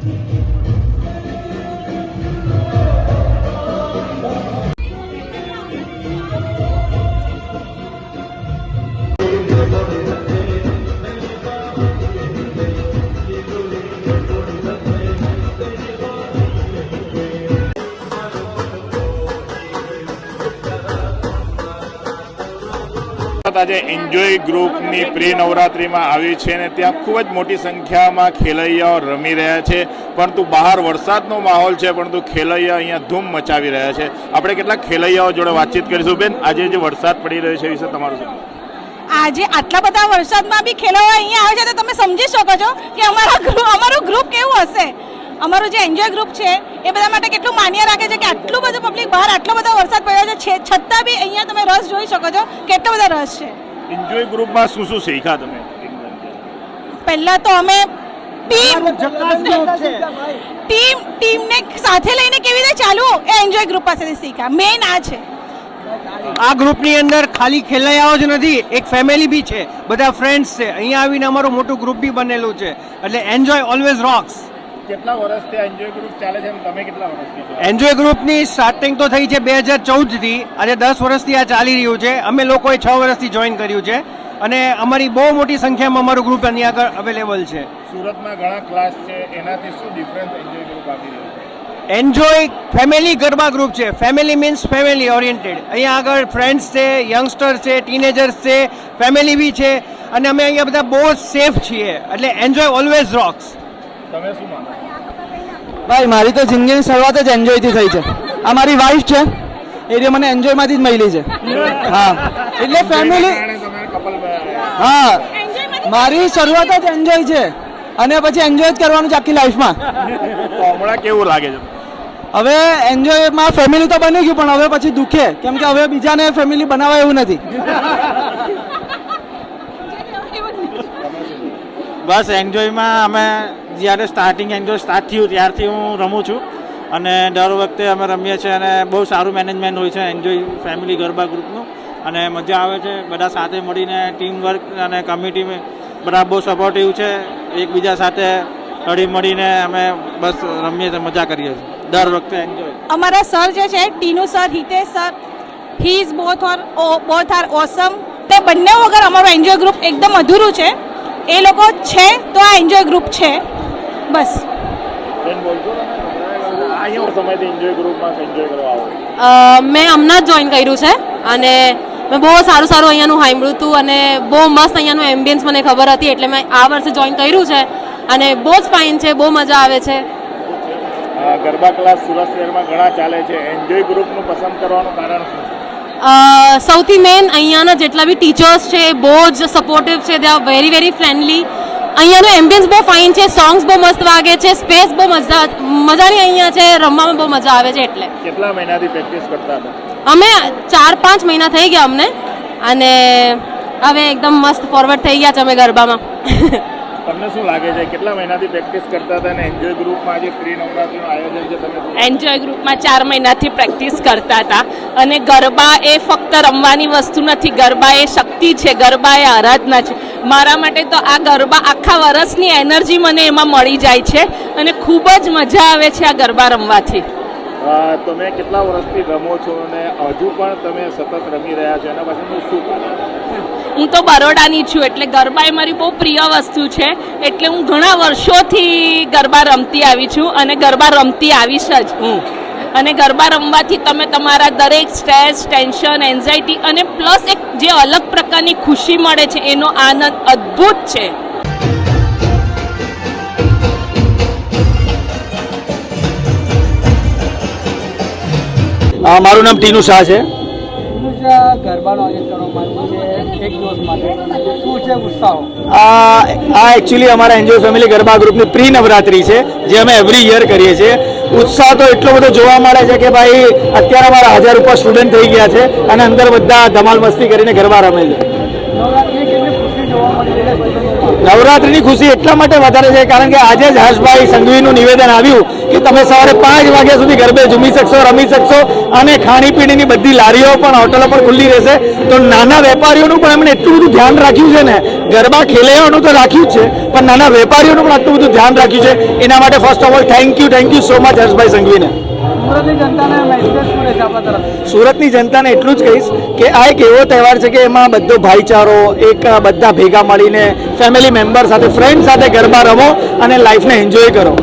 Thank you. આજે enjoy ગ્રુપની pre નવરાત્રિમાં આવી છે અને ત્યાં ખૂબ જ મોટી સંખ્યામાં ખેલૈયાઓ રમી રહ્યા છે. પરંતુ બહાર વરસાદનો માહોલ છે, પરંતુ ખેલૈયા અહીંયા ધૂમ મચાવી રહ્યા છે. આપણે કેટલાક ખેલૈયાઓ જોડે વાતચીત કરીશું. બેન, આજે જે વરસાદ પડી રહ્યો છે વિશે તમારું આજે આટલા બધા વરસાદમાં બી ખેલાવા અહીંયા આવે છે તો તમે સમજી શકો છો કે અમારા ગ્રુપ અમારું ગ્રુપ કેવું હશે? અમારું જે એન્જોય ગ્રુપ છે, એ બધા માટે કેટલું માન્ય રાખે છે કે આટલું બધું પબ્લિક બહાર આટલો બધો વરસાદ છે છતાં બી અહીંયા તમે રસ જોઈ શકો છો કેટલો બધો રસ છે. એન્જોય ગ્રુપમાં શું શું શીખ્યા તમે? પહેલા તો અમે ટીમ ટીમ ટીમને સાથે લઈને કેવી રીતે ચાલવું? એ એન્જોય ગ્રુપ પાસેથી શીખ્યા. મેઇન આ છે. આ ગ્રુપની અંદર ખાલી ખેલૈયાઓ જ નથી એક ફેમિલી બી છે. બધા ફ્રેન્ડ્સ છે. અહીંયા આવીને અમારું મોટું ગ્રુપ બી બનેલું છે. એટલે એન્જોય ઓલવેઝ રોક્સ કેટલા વર્ષથી એન્જોય ગ્રુપ ચાલે છે તમે કેટલા વર્ષથી એન્જોય ગ્રુપની સ્ટાર્ટિંગ તો થઈ છે બે હજાર ચૌદથી આજે દસ વર્ષથી આ ચાલી રહ્યું છે. અમે લોકોએ છ વર્ષથી જોઈન કર્યું છે અને અમારી બહુ મોટી સંખ્યામાં અમારું ગ્રુપ અહીંયા આગળ અવેલેબલ છે. સુરતમાં ઘણા ક્લાસ છે. એનાથી શું ડિફરન્સ એન્જોય ગ્રુપ આપી રહ્યું છે? એન્જોય ફેમિલી ગરબા ગ્રુપ છે. ફેમિલી મીન્સ ફેમિલી ઓરિએન્ટેડ અહીંયા આગળ ફ્રેન્ડ્સ છે યંગસ્ટર્સ છે ટીનેજર્સ છે ફેમિલી બી છે. અને અમે અહીંયા બધા બહુ સેફ છીએ. એટલે એન્જોય ઓલવેઝ રોક્સ તમે શું માનો? ભાઈ મારી તો જિંદગીની શરૂઆત જ એન્જોયથી થઈ છે. આ મારી વાઈફ છે. એ રીતે મને એન્જોયમાંથી જ મળી છે. હા. એટલે ફેમિલી હા. મારી શરૂઆત જ એન્જોય છે. અને પછી એન્જોય જ કરવાનું છે આખી લાઈફમાં હમણાં કેવું લાગે છે? હવે એન્જોયમાં ફેમિલી તો બની ગયું પણ હવે પછી દુખે. કેમ કે હવે બીજાને ફેમિલી બનાવાય એવું નથી. બસ એન્જોયમાં અમે જ્યારે સ્ટાર્ટિંગ એન્જોય સ્ટાર્ટ થયું ત્યારથી હું રમું છું. અને દર વખતે અમે રમીએ છીએ અને બહુ સારું મેનેજમેન્ટ હોય છે એન્જોય ફેમિલી ગરબા ગ્રુપનું અને મજા આવે છે, બધા સાથે મળીને ટીમ વર્ક અને કમિટી બધા બહુ સપોર્ટિવ છે. એકબીજા સાથે હળી મળીને અમે બસ રમીએ છીએ, મજા કરીએ છીએ. દર વખતે એન્જોય અમારા સર જે છે, Tinu sir, Hitesh sir he is both or both are awesome તે બંને વગર અમારું એન્જોય ગ્રુપ એકદમ અધૂરું છે. એ લોકો છે તો આ એન્જોય ગ્રુપ છે. બસ. મેં હમણાં જ જોઈન કર્યું છે અને મેં બહુ સારું સારું અહીંયાનું સાંભળ્યું હતું અને બહુ મસ્ત અહીંયાનું એમ્બિયન્સ મને ખબર હતી એટલે મેં આ વર્ષે જોઈન કર્યું છે અને બહુ જ ફાઇન છે બહુ મજા આવે છે. ગરબા ક્લાસ સુરત શહેરમાં ઘણા ચાલે છે. એન્જોય ગ્રુપનું પસંદ કરવાનું કારણ શું? સૌથી મેઇન અહીંયાના જેટલા બી ટીચર્સ છે બહુ જ સપોર્ટિવ છે they are very very friendly અહીંયાનું ambience બહુ ફાઇન છે સોંગ્સ બહુ મસ્ત વાગે છે સ્પેસ બહુ મજા મજાની અહીંયા છે રમવામાં બહુ મજા આવે છે એટલે. કેટલા મહિનાથી પ્રેક્ટિસ કરતા હતા? અમે ચાર પાંચ મહિના થઈ ગયા અમને. અને હવે એકદમ મસ્ત ફોરવર્ડ થઈ ગયા છે અમે ગરબામાં. તમને શું લાગે છે? કેટલા મહિનાથી પ્રેક્ટિસ કરતા હતા અને એન્જોય ગ્રુપમાં જે પ્રી નવરાત્રીનું આયોજન છે તમે એન્જોય ગ્રુપમાં ચાર મહિનાથી પ્રેક્ટિસ કરતા હતા. અને ગરબા એ ફક્ત રમવાની વસ્તુ નથી ગરબા એ શક્તિ છે ગરબા એ આરાધના છે. મારા માટે તો આ ગરબા આખા વર્ષની એનર્જી મને એમાં મળી જાય છે અને ખૂબ જ મજા આવે છે આ ગરબા રમવાથી. તમે કેટલા વર્ષથી રમો છો અને હજુ પણ તમે સતત રમી રહ્યા છો? એના પાછળનું શું કારણ? હું તો બરોડાની છું, એટલે ગરબા એ મારી બહુ પ્રિય વસ્તુ છે. એટલે હું ઘણા વર્ષોથી ગરબા રમતી આવી છું અને ગરબા રમતી આવીશ જ હું. અને ગરબા રમવાથી તમે તમારા દરેક સ્ટ્રેસ, ટેન્શન, એન્ઝાયટી અને પ્લસ એક જે અલગ પ્રકારની ખુશી મળે છે, એનો આનંદ અદ્ભુત છે. મારું નામ ટીનુ શાહ છે. ગરબાનું આયોજન કરવામાં આવ્યું છે. એક દિવસ માટે શું છે ઉત્સાહો? આ આ એકચ્યુઅલી અમારા એનજીઓ ફેમિલી ગરબા ગ્રુપની પ્રી નવરાત્રી છે જે અમે એવરી યર કરીએ છીએ. ઉત્સાહ તો એટલો બધો જોવા મળે છે કે ભાઈ અત્યારે અમારા હજાર ઉપર સ્ટુડન્ટ થઈ ગયા છે અને અંદર બધા ધમાલ મસ્તી કરીને ગરબા રમે છે. નવરાત્રિની ખુશી એટલા માટે વધારે છે કારણ કે આજે જ હર્ષભાઈ સંઘવીનું નિવેદન આવ્યું કે તમે સવારે પાંચ વાગ્યા સુધી ગરબે ઝૂમી શકશો, રમી શકશો અને ખાણીપીણીની બધી લારીઓ પણ, હોટલો પણ ખુલ્લી રહેશે. તો નાના વેપારીઓનું પણ એમણે એટલું બધું ધ્યાન રાખ્યું છે ને. ગરબા ખેલૈયાઓનું તો રાખ્યું જ છે, પણ નાના વેપારીઓનું પણ આટલું બધું ધ્યાન રાખ્યું છે. એના માટે first of all thank you thank you so much Harshbhai સંઘવીને. સુરતની જનતાને એટલું જ કહીશ કે આ એક એવો તહેવાર છે કે એમાં બધો ભાઈચારો, એક બધા ભેગા મળીને ફેમિલી મેમ્બર સાથે ફ્રેન્ડ સાથે ગરબા રમો અને લાઈફને એન્જોય કરો.